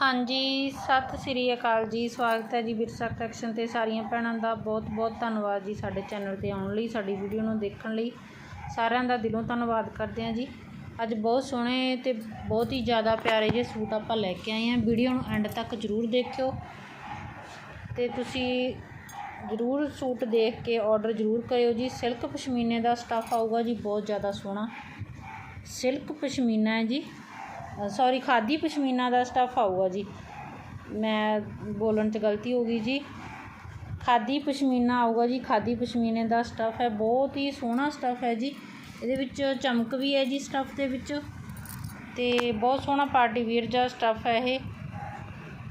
ਹਾਂਜੀ, ਸਤਿ ਸ੍ਰੀ ਅਕਾਲ ਜੀ। ਸਵਾਗਤ ਹੈ ਜੀ ਵਿਰਸਾ ਕਲੈਕਸ਼ਨ ਤੇ ਸਾਰੀਆਂ ਭੈਣਾਂ ਦਾ ਬਹੁਤ ਬਹੁਤ ਧੰਨਵਾਦ ਜੀ ਸਾਡੇ ਚੈਨਲ ਤੇ ਆਉਣ ਲਈ, ਸਾਡੀ ਵੀਡੀਓ ਨੂੰ ਦੇਖਣ ਲਈ। ਸਾਰਿਆਂ ਦਾ ਦਿਲੋਂ ਧੰਨਵਾਦ ਕਰਦੇ ਹਾਂ ਜੀ। ਅੱਜ ਬਹੁਤ ਸੋਹਣੇ ਤੇ ਬਹੁਤ ਹੀ ਜ਼ਿਆਦਾ ਪਿਆਰੇ ਜਿਹੇ ਸੂਟ ਆਪਾਂ ਲੈ ਕੇ ਆਏ ਹਾਂ। ਵੀਡੀਓ ਨੂੰ ਐਂਡ ਤੱਕ ਜ਼ਰੂਰ ਦੇਖਿਓ। ਤੇ ਤੁਸੀਂ ਜ਼ਰੂਰ ਸੂਟ ਦੇਖ ਕੇ ਆਰਡਰ ਜ਼ਰੂਰ ਕਰਿਓ ਜੀ। ਸਿਲਕ ਪਸ਼ਮੀਨੇ ਦਾ ਸਟੱਫ ਆਊਗਾ ਜੀ, ਬਹੁਤ ਜ਼ਿਆਦਾ ਸੋਹਣਾ। ਸਿਲਕ ਪਸ਼ਮੀਨਾ ਹੈ ਜੀ। ਸੌਰੀ ਖਾਦੀ ਪਸ਼ਮੀਨਾ ਦਾ ਸਟੱਫ ਆਊਗਾ ਜੀ। ਮੈਂ ਬੋਲਣ 'ਚ ਗਲਤੀ ਹੋ ਗਈ ਜੀ। ਖਾਦੀ ਪਸ਼ਮੀਨਾ ਆਊਗਾ ਜੀ। ਖਾਦੀ ਪਸ਼ਮੀਨੇ ਦਾ ਸਟੱਫ ਹੈ, ਬਹੁਤ ਹੀ ਸੋਹਣਾ ਸਟੱਫ ਹੈ ਜੀ। ਇਹਦੇ ਵਿੱਚ ਚਮਕ ਵੀ ਹੈ ਜੀ ਸਟੱਫ ਦੇ ਵਿੱਚ। ਤੇ ਬਹੁਤ ਸੋਹਣਾ ਪਾਰਟੀ ਵੀਅਰ ਜਿਹਾ ਸਟੱਫ ਹੈ ਇਹ।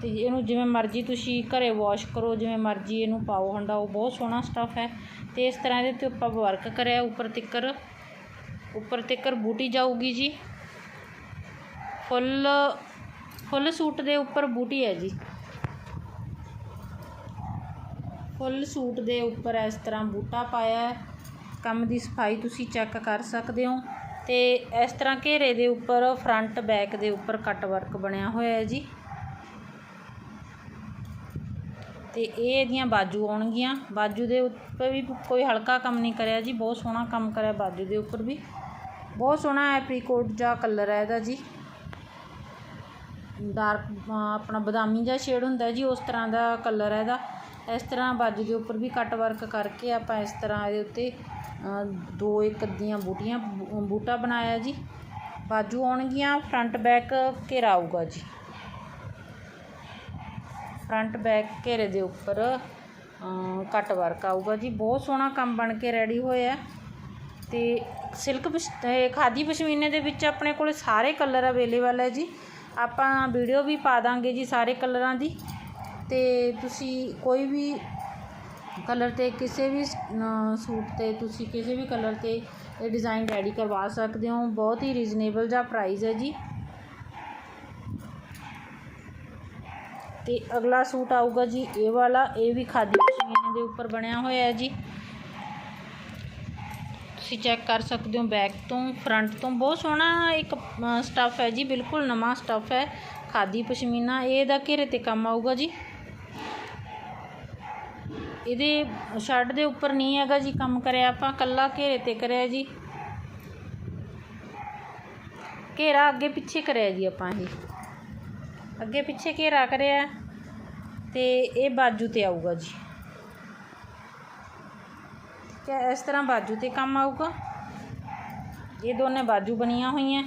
ਤੇ ਇਹਨੂੰ ਜਿਵੇਂ ਮਰਜ਼ੀ ਤੁਸੀਂ ਘਰੇ ਵਾਸ਼ ਕਰੋ, ਜਿਵੇਂ ਮਰਜ਼ੀ ਇਹਨੂੰ ਪਾਓ ਹੰਡਾਓ ਬਹੁਤ ਸੋਹਣਾ ਸਟੱਫ ਹੈ। ਤੇ ਇਸ ਤਰ੍ਹਾਂ ਇਹਦੇ ਤੇ ਆਪਾਂ ਵਰਕ ਕਰਿਆ, ਉੱਪਰ ਤਿੱਕਰ। ਉੱਪਰ ਤਿੱਕਰ ਬੂਟੀ ਜਾਊਗੀ ਜੀ। ਫੁੱਲ ਫੁੱਲ ਸੂਟ ਦੇ ਉੱਪਰ ਬੂਟੀ ਹੈ ਜੀ। ਫੁੱਲ ਸੂਟ ਦੇ ਉੱਪਰ ਇਸ ਤਰ੍ਹਾਂ ਬੂਟਾ ਪਾਇਆ ਹੈ। ਕੰਮ ਦੀ ਸਫ਼ਾਈ ਤੁਸੀਂ ਚੈੱਕ ਕਰ ਸਕਦੇ ਹੋ। ਤੇ ਇਸ ਤਰ੍ਹਾਂ ਘੇਰੇ ਦੇ ਉੱਪਰ ਫਰੰਟ ਬੈਕ ਦੇ ਉੱਪਰ ਕੱਟ ਵਰਕ ਬਣਿਆ ਹੋਇਆ ਹੈ ਜੀ। ਤੇ ਇਹ ਇਹਦੀਆਂ ਬਾਜੂ ਆਉਣਗੀਆਂ। ਬਾਜੂ ਦੇ ਉੱਪਰ ਵੀ ਕੋਈ ਹਲਕਾ ਕੰਮ ਨਹੀਂ ਕਰਿਆ ਜੀ। ਬਹੁਤ ਸੋਹਣਾ ਕੰਮ ਕਰਿਆ ਬਾਜੂ ਦੇ ਉੱਪਰ ਵੀ। ਬਹੁਤ ਸੋਹਣਾ ਐਪਰੀਕੋਟ ਜਿਹਾ ਕਲਰ ਹੈ ਇਹਦਾ ਜੀ। ਡਾਰਕ ਆਪਣਾ ਬਦਾਮੀ ਜਿਹਾ ਸ਼ੇਡ ਹੁੰਦਾ ਜੀ, ਉਸ ਤਰ੍ਹਾਂ ਦਾ ਕਲਰ ਹੈ ਇਹਦਾ। ਇਸ ਤਰ੍ਹਾਂ ਬਾਜੂ ਦੇ ਉੱਪਰ ਵੀ ਕੱਟ ਵਰਕ ਕਰਕੇ ਆਪਾਂ ਇਸ ਤਰ੍ਹਾਂ ਇਹਦੇ ਉੱਤੇ ਦੋ ਇੱਕ ਦੀਆਂ ਬੂਟੀਆਂ, ਬੂਟਾ ਬਣਾਇਆ ਜੀ। ਬਾਜੂ ਆਉਣਗੀਆਂ ਫਰੰਟ ਬੈਕ ਘੇਰਾ ਆਊਗਾ ਜੀ। ਫਰੰਟ ਬੈਕ ਘੇਰੇ ਦੇ ਉੱਪਰ ਕੱਟ ਵਰਕ ਆਊਗਾ ਜੀ। ਬਹੁਤ ਸੋਹਣਾ ਕੰਮ ਬਣ ਕੇ ਰੈਡੀ ਹੋਇਆ। ਤੇ ਸਿਲਕ ਖਾਦੀ ਪਸ਼ਮੀਨੇ ਦੇ ਵਿੱਚ ਆਪਣੇ ਕੋਲ ਸਾਰੇ ਕਲਰ ਅਵੇਲੇਬਲ ਹੈ ਜੀ। ਆਪਾਂ ਵੀਡੀਓ ਵੀ ਪਾ ਦਾਂਗੇ ਜੀ ਸਾਰੇ ਕਲਰਾਂ ਦੀ। ਤੇ ਤੁਸੀਂ ਕੋਈ ਵੀ ਕਲਰ ਤੇ ਕਿਸੇ ਵੀ ਸੂਟ ਤੇ ਤੁਸੀਂ ਕਿਸੇ ਵੀ ਕਲਰ ਤੇ ਇਹ ਡਿਜ਼ਾਈਨ ਰੈਡੀ ਕਰਵਾ ਸਕਦੇ ਹੋ। ਬਹੁਤ ਹੀ ਰੀਜ਼ਨੇਬਲ ਜਿਹਾ ਪ੍ਰਾਈਸ ਹੈ ਜੀ। ਤੇ ਅਗਲਾ ਸੂਟ ਆਊਗਾ ਜੀ, ਇਹ ਵਾਲਾ। ਇਹ ਵੀ ਖਾਦੀ ਪਸ਼ਮੀਨੇ ਦੇ ਉੱਪਰ ਬਣਿਆ ਹੋਇਆ ਹੈ ਜੀ। ਤੁਸੀਂ ਚੈੱਕ ਕਰ ਸਕਦੇ ਹੋ ਬੈਕ ਤੋਂ ਫਰੰਟ ਤੋਂ। ਬਹੁਤ ਸੋਹਣਾ ਇੱਕ ਸਟੱਫ ਹੈ ਜੀ, ਬਿਲਕੁਲ ਨਵਾਂ ਸਟੱਫ ਹੈ। ਖਾਦੀ ਪਸ਼ਮੀਨਾ, ਇਹਦਾ ਘੇਰੇ ਤੇ ਕੰਮ ਆਊਗਾ ਜੀ। ਇਹਦੇ ਸ਼ਰਟ ਦੇ ਉੱਪਰ ਨਹੀਂ ਹੈਗਾ ਜੀ ਕੰਮ ਕਰਿਆ ਆਪਾਂ, ਕੱਲਾ ਘੇਰੇ ਤੇ ਕਰਿਆ ਜੀ। ਘੇਰਾ ਅੱਗੇ ਪਿੱਛੇ ਕਰਿਆ ਜੀ ਆਪਾਂ ਇਹ। ਅੱਗੇ ਪਿੱਛੇ ਘੇਰਾ ਕਰਿਆ ਤੇ ਇਹ ਬਾਜੂ ਤੇ ਆਊਗਾ ਜੀ। ਠੀਕ ਇਸ ਤਰ੍ਹਾਂ ਬਾਜੂ ਤੇ ਕੰਮ ਆਊਗਾ। ਇਹ ਦੋਨੇ ਬਾਜੂ ਬਣੀਆਂ ਹੋਈਆਂ।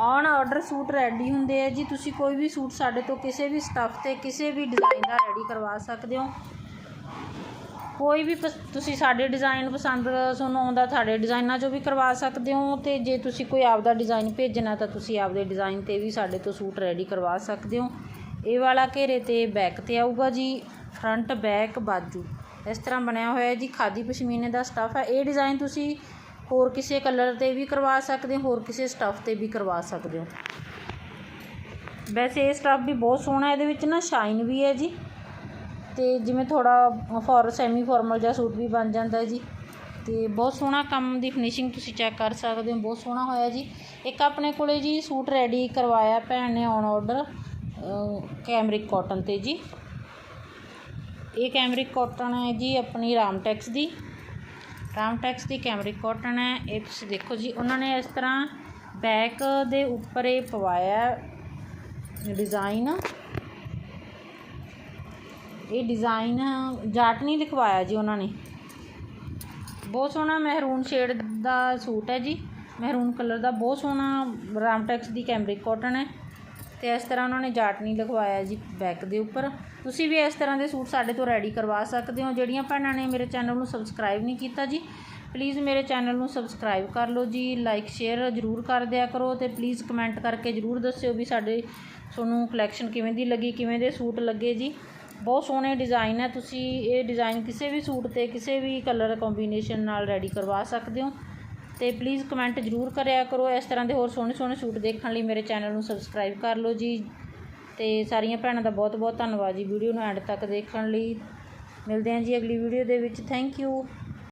ਔਨ ਆਰਡਰ ਸੂਟ ਰੈਡੀ ਹੁੰਦੇ ਆ ਜੀ। ਤੁਸੀਂ ਕੋਈ ਵੀ ਸੂਟ ਸਾਡੇ ਤੋਂ ਕਿਸੇ ਵੀ ਸਟੱਫ ਤੇ, ਕਿਸੇ ਵੀ ਡਿਜ਼ਾਈਨ ਦਾ ਰੈਡੀ ਕਰਵਾ ਸਕਦੇ ਹੋ। ਕੋਈ ਵੀ ਤੁਸੀਂ ਸਾਡੇ ਡਿਜ਼ਾਈਨ ਪਸੰਦ, ਤੁਹਾਨੂੰ ਆਉਂਦਾ ਤੁਹਾਡੇ ਡਿਜ਼ਾਈਨਾਂ 'ਚੋਂ ਵੀ ਕਰਵਾ ਸਕਦੇ ਹੋ ਤੇ ਜੇ ਤੁਸੀਂ ਕੋਈ ਆਪਦਾ ਡਿਜ਼ਾਈਨ ਭੇਜਣਾ ਤਾਂ ਤੁਸੀਂ ਆਪਦੇ ਡਿਜ਼ਾਈਨ ਤੇ ਵੀ ਸਾਡੇ ਤੋਂ ਸੂਟ ਰੈਡੀ ਕਰਵਾ ਸਕਦੇ ਹੋ। ਇਹ ਵਾਲਾ ਘੇਰੇ ਤੇ ਬੈਕ ਤੇ ਆਊਗਾ ਜੀ। ਫਰੰਟ ਬੈਕ ਬਾਜੂ। ਇਸ ਤਰ੍ਹਾਂ ਬਣਿਆ ਹੋਇਆ ਜੀ। ਖਾਦੀ ਪਸ਼ਮੀਨੇ ਦਾ ਸਟੱਫ ਹੈ। ਇਹ ਡਿਜ਼ਾਈਨ ਤੁਸੀਂ ਹੋਰ ਕਿਸੇ ਕਲਰ ਤੇ ਵੀ ਕਰਵਾ ਸਕਦੇ ਹੋ, ਹੋਰ ਕਿਸੇ ਸਟੱਫ ਤੇ ਵੀ ਕਰਵਾ ਸਕਦੇ ਹੋ। ਵੈਸੇ ਇਹ ਸਟੱਫ ਵੀ ਬਹੁਤ ਸੋਹਣਾ ਇਹਦੇ ਵਿੱਚ ਨਾ ਸ਼ਾਈਨ ਵੀ ਹੈ ਜੀ। ਤੇ ਜਿਵੇਂ ਥੋੜਾ ਫੋਰ ਸੈਮੀ ਫਾਰਮਲ ਜਿਹਾ ਸੂਟ ਵੀ ਬਣ ਜਾਂਦਾ ਜੀ। ਤੇ ਬਹੁਤ ਸੋਹਣਾ ਕੰਮ ਦੀ ਫਿਨਿਸ਼ਿੰਗ ਤੁਸੀਂ ਚੈੱਕ ਕਰ ਸਕਦੇ ਹੋ। ਬਹੁਤ ਸੋਹਣਾ ਹੋਇਆ ਜੀ। ਇੱਕ ਆਪਣੇ ਕੋਲੇ ਜੀ ਸੂਟ ਰੈਡੀ ਕਰਵਾਇਆ ਭੈਣ ਨੇ ਔਨ ਆਰਡਰ ਕੈਮਰਿਕ ਕਾਟਨ ਤੇ ਜੀ। ਇਹ ਕੈਮਰਿਕ ਕਾਟਨ ਹੈ ਜੀ ਆਪਣੀ ਰਾਮਟੈਕਸ ਦੀ। ਰਾਮਟੈਕਸ ਦੀ ਕੈਮਰਿਕ ਕਾਟਨ ਹੈ। ਇਹ ਤੁਸੀਂ ਦੇਖੋ ਜੀ, ਉਹਨਾਂ ਨੇ ਇਸ ਤਰ੍ਹਾਂ ਬੈਕ ਦੇ ਉੱਪਰ ਇਹ ਪਵਾਇਆ ਡਿਜ਼ਾਈਨ। ਇਹ ਡਿਜ਼ਾਈਨ ਜਾਟਨੀ ਲਿਖਵਾਇਆ ਜੀ ਉਹਨਾਂ ਨੇ। ਬਹੁਤ ਸੋਹਣਾ ਮਹਿਰੂਨ ਸ਼ੇਡ ਦਾ ਸੂਟ ਹੈ ਜੀ। ਮਹਿਰੂਨ ਕਲਰ ਦਾ ਬਹੁਤ ਸੋਹਣਾ ਰਾਮਟੈਕਸ ਦੀ ਕੈਮਰਿਕ ਕਾਟਨ ਹੈ। ਤੇ ਇਸ ਤਰ੍ਹਾਂ ਉਹਨਾਂ ਨੇ ਜਾਟਨੀ ਲਗਵਾਇਆ ਜੀ ਬੈਕ ਦੇ ਉੱਪਰ। ਤੁਸੀਂ ਵੀ ਇਸ ਤਰ੍ਹਾਂ ਦੇ ਸੂਟ ਸਾਡੇ ਤੋਂ ਰੈਡੀ ਕਰਵਾ ਸਕਦੇ ਹੋ। ਜਿਹੜੀਆਂ ਭੈਣਾਂ ਨੇ ਮੇਰੇ ਚੈਨਲ ਨੂੰ ਸਬਸਕ੍ਰਾਈਬ ਨਹੀਂ ਕੀਤਾ ਜੀ ਪਲੀਜ਼ ਮੇਰੇ ਚੈਨਲ ਨੂੰ ਸਬਸਕ੍ਰਾਈਬ ਕਰ ਲਓ ਜੀ ਲਾਈਕ ਸ਼ੇਅਰ ਜ਼ਰੂਰ ਕਰ ਦਿਆ ਕਰੋ ਤੇ ਪਲੀਜ਼ ਕਮੈਂਟ ਕਰਕੇ ਜ਼ਰੂਰ ਦੱਸਿਓ ਵੀ ਸਾਡੇ ਤੁਹਾਨੂੰ ਕਲੈਕਸ਼ਨ ਕਿਵੇਂ ਦੀ ਲੱਗੀ, ਕਿਵੇਂ ਦੇ ਸੂਟ ਲੱਗੇ ਜੀ। ਬਹੁਤ ਸੋਹਣੇ ਡਿਜ਼ਾਈਨ ਹੈ। ਤੁਸੀਂ ਇਹ ਡਿਜ਼ਾਈਨ ਕਿਸੇ ਵੀ ਸੂਟ ਤੇ ਕਿਸੇ ਵੀ ਕਲਰ ਕੰਬੀਨੇਸ਼ਨ ਨਾਲ ਰੈਡੀ ਕਰਵਾ ਸਕਦੇ ਹੋ। ਤੇ ਪਲੀਜ਼ ਕਮੈਂਟ ਜ਼ਰੂਰ ਕਰਿਆ ਕਰੋ। ਇਸ ਤਰ੍ਹਾਂ ਦੇ ਹੋਰ ਸੋਹਣੇ ਸੋਹਣੇ ਸੂਟ ਦੇਖਣ ਲਈ ਮੇਰੇ ਚੈਨਲ ਨੂੰ ਸਬਸਕ੍ਰਾਈਬ ਕਰ ਲਓ ਜੀ। ਤੇ ਸਾਰੀਆਂ ਭੈਣਾਂ ਦਾ ਬਹੁਤ ਬਹੁਤ ਧੰਨਵਾਦ ਜੀ ਵੀਡੀਓ ਨੂੰ ਐਂਡ ਤੱਕ ਦੇਖਣ ਲਈ। ਮਿਲਦੇ ਹਾਂ ਜੀ ਅਗਲੀ ਵੀਡੀਓ ਦੇ ਵਿੱਚ। Thank you